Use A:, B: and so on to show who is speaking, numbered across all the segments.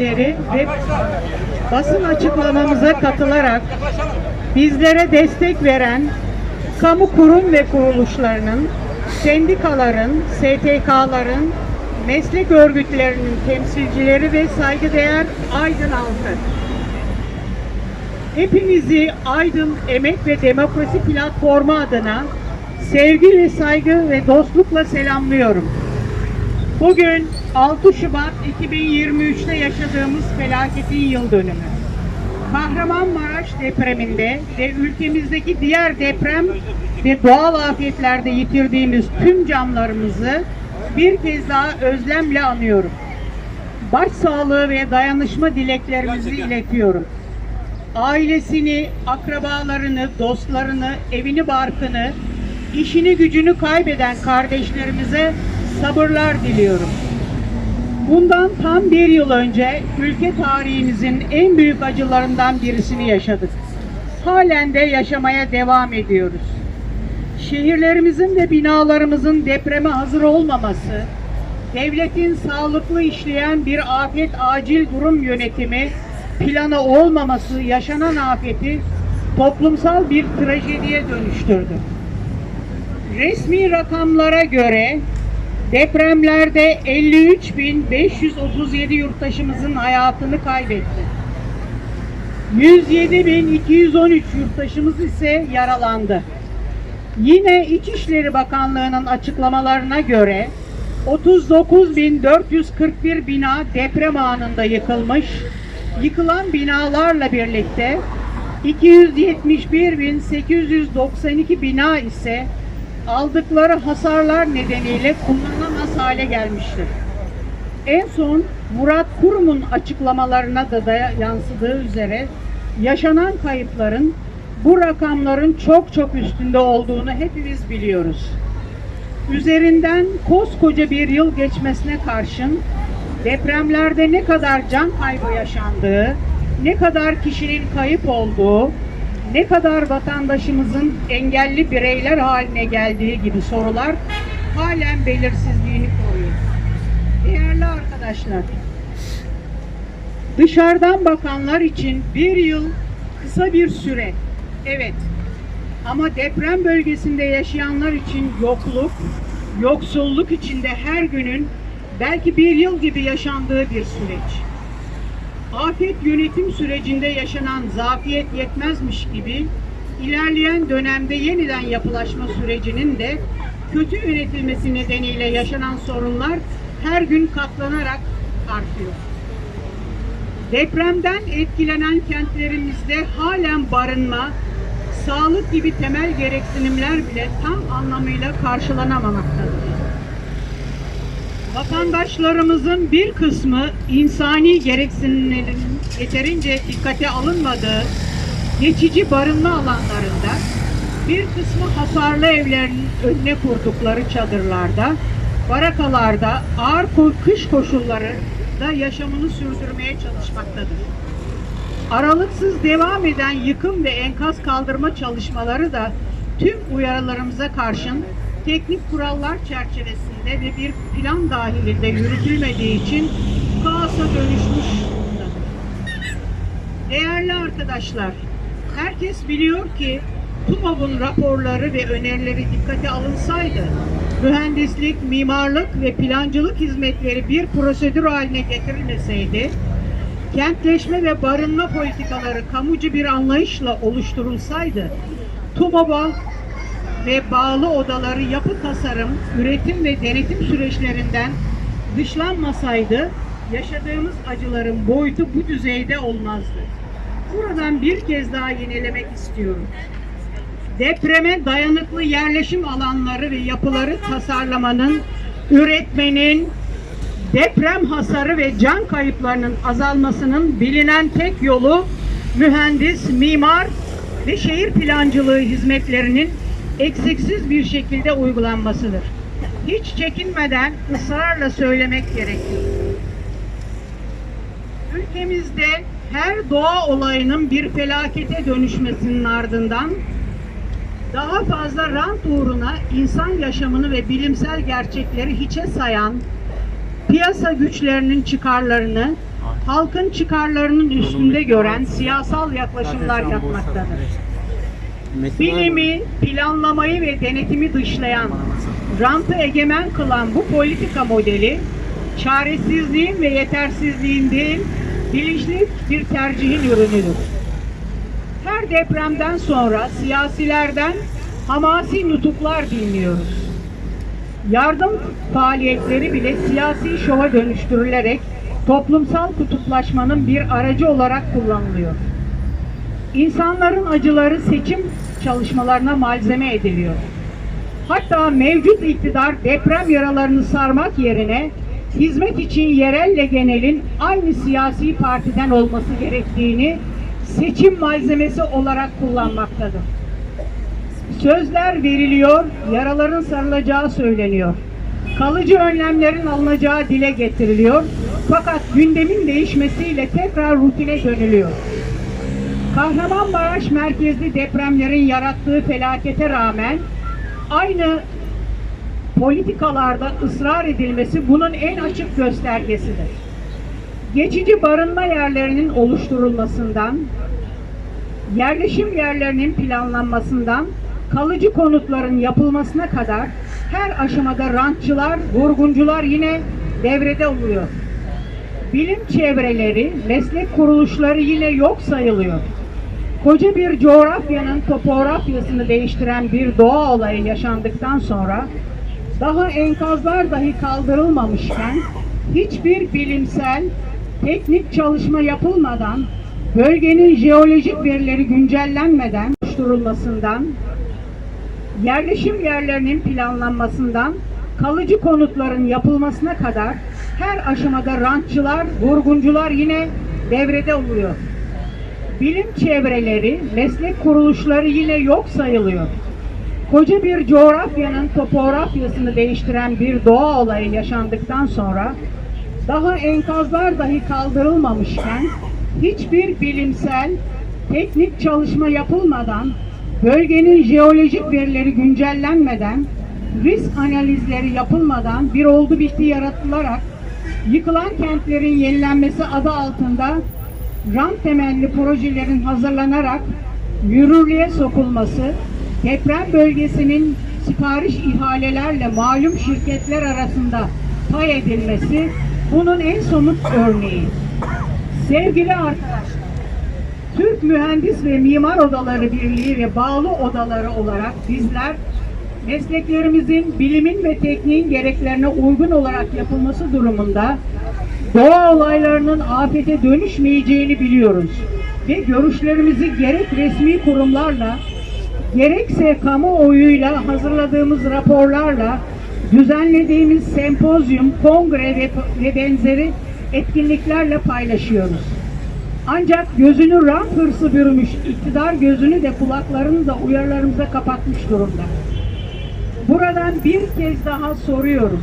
A: lideri ve basın açıklamamıza katılarak bizlere destek veren kamu kurum ve kuruluşlarının, sendikaların, STK'ların, meslek örgütlerinin temsilcileri ve saygıdeğer Aydın halkı. Hepinizi Aydın Emek ve Demokrasi Platformu adına sevgi ve saygı ve dostlukla selamlıyorum. Bugün 6 Şubat 2023'te yaşadığımız felaketin yıl dönümü. Kahramanmaraş depreminde ve ülkemizdeki diğer deprem ve doğal afetlerde yitirdiğimiz tüm canlarımızı bir kez daha özlemle anıyorum. Başsağlığı ve dayanışma dileklerimizi iletiyorum. Ailesini, akrabalarını, dostlarını, evini barkını, işini gücünü kaybeden kardeşlerimize sabırlar diliyorum. Bundan tam bir yıl önce ülke tarihimizin en büyük acılarından birisini yaşadık. Halen de yaşamaya devam ediyoruz. Şehirlerimizin ve binalarımızın depreme hazır olmaması, devletin sağlıklı işleyen bir afet acil durum yönetimi planı olmaması yaşanan afeti toplumsal bir trajediye dönüştürdü. Resmi rakamlara göre depremlerde 53.537 yurttaşımızın hayatını kaybetti. 107.213 yurttaşımız ise yaralandı. Yine İçişleri Bakanlığı'nın açıklamalarına göre 39.441 bina deprem anında yıkılmış. Yıkılan binalarla birlikte 271.892 bina ise aldıkları hasarlar nedeniyle kullanılamaz hale gelmiştir. En son Murat Kurum'un açıklamalarına da, yansıdığı üzere yaşanan kayıpların bu rakamların çok çok üstünde olduğunu hepimiz biliyoruz. Üzerinden koskoca bir yıl geçmesine karşın depremlerde ne kadar can kaybı yaşandığı, ne kadar kişinin kayıp olduğu, ne kadar vatandaşımızın engelli bireyler haline geldiği gibi sorular halen belirsizliğini koruyor. Değerli arkadaşlar, dışarıdan bakanlar için bir yıl kısa bir süre. Evet. Ama deprem bölgesinde yaşayanlar için yokluk, yoksulluk içinde her günün belki bir yıl gibi yaşandığı bir süreç. Afet yönetim sürecinde yaşanan zafiyet yetmezmiş gibi ilerleyen dönemde yeniden yapılaşma sürecinin de kötü yönetilmesi nedeniyle yaşanan sorunlar her gün katlanarak artıyor. Depremden etkilenen kentlerimizde halen barınma, sağlık gibi temel gereksinimler bile tam anlamıyla karşılanamamaktadır. Vatandaşlarımızın bir kısmı insani gereksinimlerin yeterince dikkate alınmadığı geçici barınma alanlarında, bir kısmı hasarlı evlerin önüne kurdukları çadırlarda, barakalarda ağır kış koşulları da yaşamını sürdürmeye çalışmaktadır. Aralıksız devam eden yıkım ve enkaz kaldırma çalışmaları da tüm uyarılarımıza karşın teknik kurallar çerçevesinde ve bir plan dahilinde yürütülmediği için kaosa dönüşmüş durumdadır. Değerli arkadaşlar, herkes biliyor ki TUMOV'un raporları ve önerileri dikkate alınsaydı, mühendislik, mimarlık ve plancılık hizmetleri bir prosedür haline getirilmeseydi, kentleşme ve barınma politikaları kamucu bir anlayışla oluşturulsaydı, TUMOV'a ve bağlı odaları yapı tasarım, üretim ve denetim süreçlerinden dışlanmasaydı yaşadığımız acıların boyutu bu düzeyde olmazdı. Buradan bir kez daha yenilemek istiyorum. Depreme dayanıklı yerleşim alanları ve yapıları tasarlamanın, üretmenin, deprem hasarı ve can kayıplarının azalmasının bilinen tek yolu mühendis, mimar ve şehir plancılığı hizmetlerinin eksiksiz bir şekilde uygulanmasıdır. Hiç çekinmeden ısrarla söylemek gerekiyor. Ülkemizde her doğa olayının bir felakete dönüşmesinin ardından daha fazla rant uğruna insan yaşamını ve bilimsel gerçekleri hiçe sayan piyasa güçlerinin çıkarlarını halkın çıkarlarının üstünde gören siyasal yaklaşımlar yapmaktadır. Bilimi, planlamayı ve denetimi dışlayan, rantı egemen kılan bu politika modeli, çaresizliğin ve yetersizliğin değil, bilinçli bir tercihin ürünüdür. Her depremden sonra siyasilerden hamasi nutuklar dinliyoruz. Yardım faaliyetleri bile siyasi şova dönüştürülerek toplumsal kutuplaşmanın bir aracı olarak kullanılıyor. İnsanların acıları seçim çalışmalarına malzeme ediliyor. Hatta mevcut iktidar deprem yaralarını sarmak yerine hizmet için yerelle genelin aynı siyasi partiden olması gerektiğini seçim malzemesi olarak kullanmaktadır. Sözler veriliyor, yaraların sarılacağı söyleniyor. Kalıcı önlemlerin alınacağı dile getiriliyor. Fakat gündemin değişmesiyle tekrar rutine dönülüyor. Kahramanmaraş merkezli depremlerin yarattığı felakete rağmen aynı politikalarda ısrar edilmesi bunun en açık göstergesidir. Geçici barınma yerlerinin oluşturulmasından, yerleşim yerlerinin planlanmasından, kalıcı konutların yapılmasına kadar her aşamada rantçılar, vurguncular yine devrede oluyor. Bilim çevreleri, meslek kuruluşları yine yok sayılıyor. Koca bir coğrafyanın topografyasını değiştiren bir doğa olayı yaşandıktan sonra daha enkazlar dahi kaldırılmamışken hiçbir bilimsel, teknik çalışma yapılmadan, bölgenin jeolojik verileri güncellenmeden oluşturulmasından, yerleşim yerlerinin planlanmasından, kalıcı konutların yapılmasına kadar her aşamada rantçılar, vurguncular yine devrede oluyor. Bilim çevreleri, meslek kuruluşları yine yok sayılıyor. Koca bir coğrafyanın topografyasını değiştiren bir doğa olayı yaşandıktan sonra daha enkazlar dahi kaldırılmamışken hiçbir bilimsel, teknik çalışma yapılmadan, bölgenin jeolojik verileri güncellenmeden, risk analizleri yapılmadan bir oldu bitti yaratılarak yıkılan kentlerin yenilenmesi adı altında rant temelli projelerin hazırlanarak yürürlüğe sokulması, deprem bölgesinin sipariş ihalelerle malum şirketler arasında pay edilmesi bunun en somut örneği. Sevgili arkadaşlar, Türk Mühendis ve Mimar Odaları Birliği ve bağlı odaları olarak bizler mesleklerimizin bilimin ve tekniğin gereklerine uygun olarak yapılması durumunda doğa olaylarının afete dönüşmeyeceğini biliyoruz ve görüşlerimizi gerek resmi kurumlarla gerekse kamuoyuyla hazırladığımız raporlarla düzenlediğimiz sempozyum, kongre ve, ve benzeri etkinliklerle paylaşıyoruz. Ancak gözünü rant hırsı bürümüş iktidar gözünü de kulaklarını da uyarılarımıza kapatmış durumda. Buradan bir kez daha soruyoruz.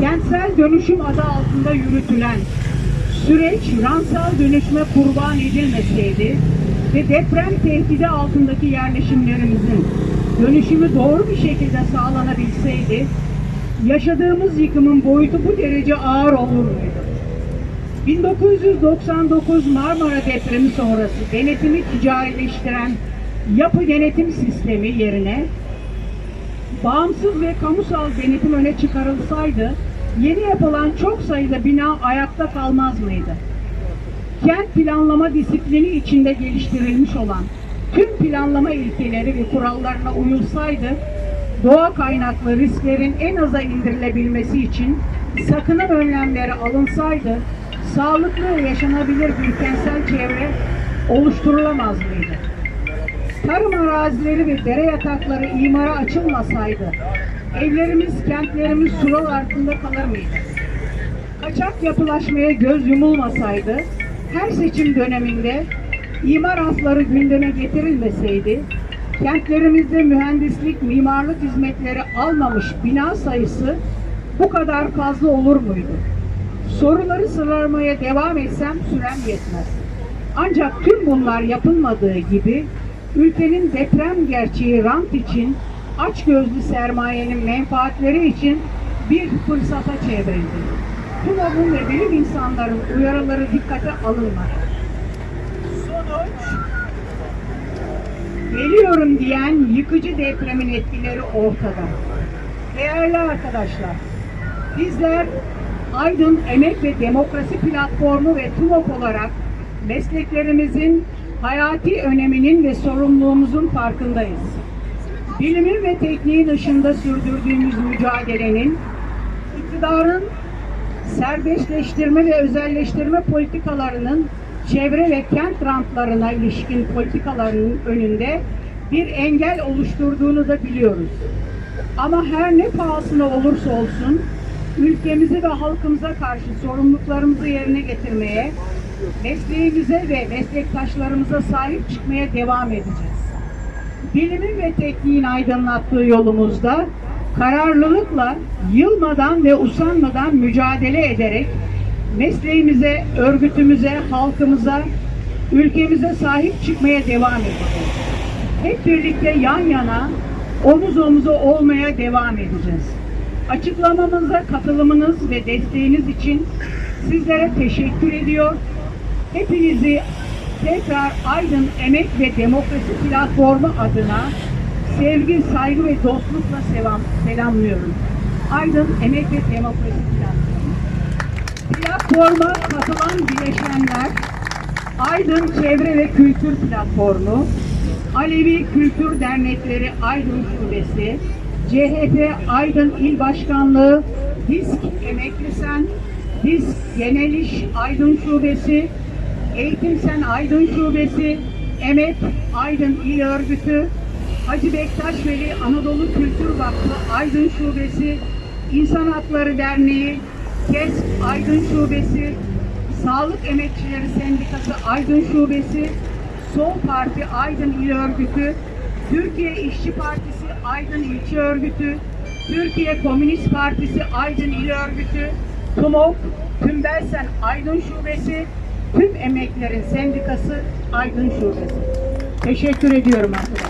A: Kentsel dönüşüm adı altında yürütülen süreç ransal dönüşme kurban edilmeseydi ve deprem tehdidi altındaki yerleşimlerimizin dönüşümü doğru bir şekilde sağlanabilseydi yaşadığımız yıkımın boyutu bu derece ağır olur muydu? 1999 Marmara depremi sonrası denetimi ticarileştiren yapı denetim sistemi yerine bağımsız ve kamusal denetim öne çıkarılsaydı yeni yapılan çok sayıda bina ayakta kalmaz mıydı? Kent planlama disiplini içinde geliştirilmiş olan tüm planlama ilkeleri ve kurallarına uyulsaydı doğa kaynaklı risklerin en aza indirilebilmesi için sakınım önlemleri alınsaydı sağlıklı yaşanabilir bir kentsel çevre oluşturulamaz mıydı? Tarım arazileri ve dere yatakları imara açılmasaydı evlerimiz, kentlerimiz sular altında kalır mıydı? Kaçak yapılaşmaya göz yumulmasaydı her seçim döneminde imar afları gündeme getirilmeseydi kentlerimizde mühendislik, mimarlık hizmetleri almamış bina sayısı bu kadar fazla olur muydu? Soruları sıralamaya devam etsem sürem yetmez. Ancak tüm bunlar yapılmadığı gibi ülkenin deprem gerçeği rant için açgözlü sermayenin menfaatleri için bir fırsata çevrildi. TUMOB'un ve bilim insanların uyarıları dikkate alınmadı. Sonuç, geliyorum diyen yıkıcı depremin etkileri ortada. Değerli arkadaşlar, bizler Aydın Emek ve Demokrasi Platformu ve TUMOP olarak mesleklerimizin hayati öneminin ve sorumluluğumuzun farkındayız. Bilimin ve tekniğin ışığında sürdürdüğümüz mücadelenin iktidarın serbestleştirme ve özelleştirme politikalarının çevre ve kent rantlarına ilişkin politikalarının önünde bir engel oluşturduğunu da biliyoruz. Ama her ne pahasına olursa olsun ülkemizi ve halkımıza karşı sorumluluklarımızı yerine getirmeye, mesleğimize ve meslektaşlarımıza sahip çıkmaya devam edeceğiz. Bilimin ve tekniğin aydınlattığı yolumuzda kararlılıkla, yılmadan ve usanmadan mücadele ederek mesleğimize, örgütümüze, halkımıza, ülkemize sahip çıkmaya devam edeceğiz. Hep birlikte yan yana, omuz omuza olmaya devam edeceğiz. Açıklamamıza katılımınız ve desteğiniz için sizlere teşekkür ediyor. Hepinizi tekrar Aydın Emek ve Demokrasi Platformu adına sevgi, saygı ve dostlukla selam, selamlıyorum. Aydın Emek ve Demokrasi Platformu. Platforma katılan bileşenler Aydın Çevre ve Kültür Platformu, Alevi Kültür Dernekleri Aydın Şubesi, CHP Aydın İl Başkanlığı, DİSK Emekli Sen, DİSK Genel İş Aydın Şubesi, Eğitim Sen Aydın Şubesi, EMET Aydın İl Örgütü, Hacı Bektaş Veli Anadolu Kültür Vakfı Aydın Şubesi, İnsan Hakları Derneği, KESK Aydın Şubesi, Sağlık Emekçileri Sendikası Aydın Şubesi, Sol Parti Aydın İl Örgütü, Türkiye İşçi Partisi Aydın İlçe Örgütü, Türkiye Komünist Partisi Aydın İl Örgütü, TUMOK, Tümbelsen Aydın Şubesi, Tüm Emeklerin Sendikası Aydın Şubesi. Teşekkür ediyorum arkadaşlar.